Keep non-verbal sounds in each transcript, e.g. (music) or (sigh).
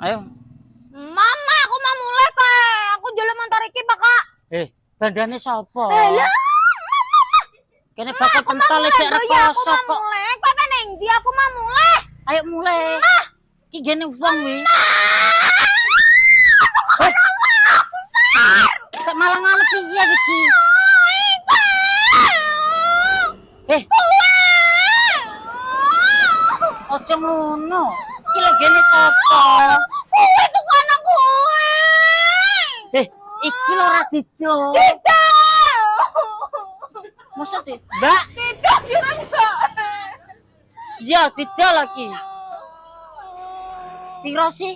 Ayo. Mama, aku mau mulai kak. Aku jalan motor iki bakal. Eh, bandane sapa? Lah, Kene bakal pentol iki arep ya, aku mau kok. mulai. Kok kan yang dia aku mau mulai. Ayo mulai. Iki gene wong wi. Kok malah ngono piye iki? Eh, aja ngono. Iki gene sapa? Kue tuh kana kue. Eh, iki lho ora didol. Tidak. Maksud e, Mbak, Tidak, jangan enggak. ya didol lagi. Piro sih?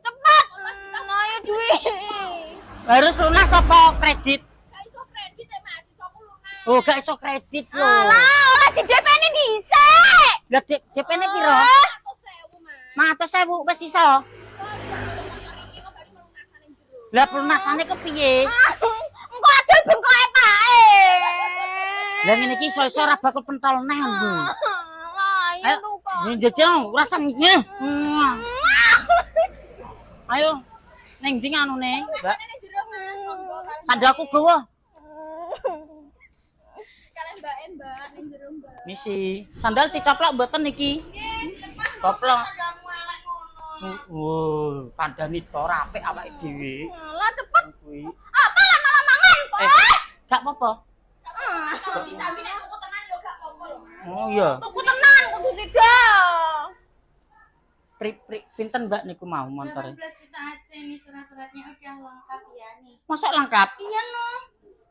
Cepat. Hmm, Ayo duit. Harus lunas apa kredit? Gak iso kredit ya mas, iso aku lunas. Oh, gak iso kredit lho. Alah, olah di DP ini bisa. Lah D- DP-ne piro? Aku sewu mas. 100.000 wis iso. Lah pelunasane kepiye? (laughs) Engko ada bengkoke pae. Lah ngene iki iso-iso ora bakal pentol neh. Lah, iya Ayo, tuh kok. ini jajal, rasa ngene. Ayo. Ning ndi anune, Mbak? Sandalku gawa. (laughs) Kalian mbak mbak, ning jero mbak. Misi, sandal dicoplok mboten iki. Coplok. Oh, kandhani to rapik awake dhewe. Lah cepet. Kuwi. Apa lah malah mangan kok. Eh, gak apa-apa. Kalau disambi nek tuku tenan yo gak apa-apa lho. Oh iya. Tuku tenan kudu tidak. Pri, pri, pinten Mbak niku mau montore? 18 juta aja nih surat-suratnya udah lengkap ya nih. Masa lengkap? Iya no,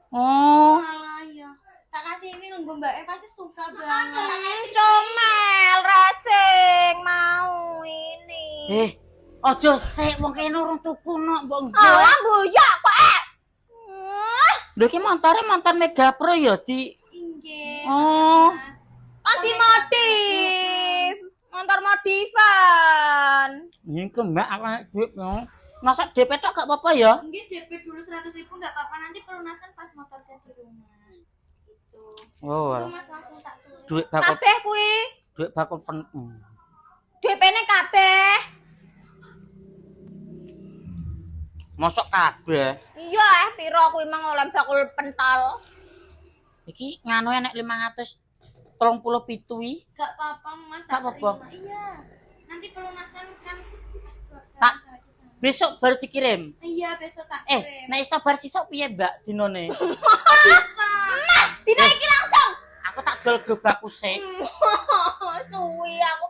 Oh, malah ya. Tak kasih ini nunggu mbak E pasti suka banget. Comel eh, ojo sik wong kene urung tuku no, mbok nggo. Alah boyak kok eh. Wah, Lho iki montore montor Mega Pro ya di Inggih. Oh. Kan dimodif. Motor modifan. Ini ke Mbak aku nek duit no. Masa DP tok gak apa-apa ya? Mungkin DP dulu 100 ribu nggak apa-apa nanti pelunasan pas motor di rumah. Gitu. Oh, Itu mas langsung tak tulis. duit bakal Kabeh kuwi. duit bakal pen. DP-ne kabeh. Mosok kabeh. Iya eh piro kuwi mang oleh bakul pental. Iki nganu enek 500 30 pitu wi. Gak apa-apa mas. Gak tak apa-apa. Iya. Nanti pelunasan kan pas Tak. Besok baru dikirim. Iya besok tak Eh, kirim. nek iso bar sisuk piye, Mbak, dinone? (laughs) Bisa. Dina iki langsung. Aku tak dol gebakku sik. (laughs) Suwi aku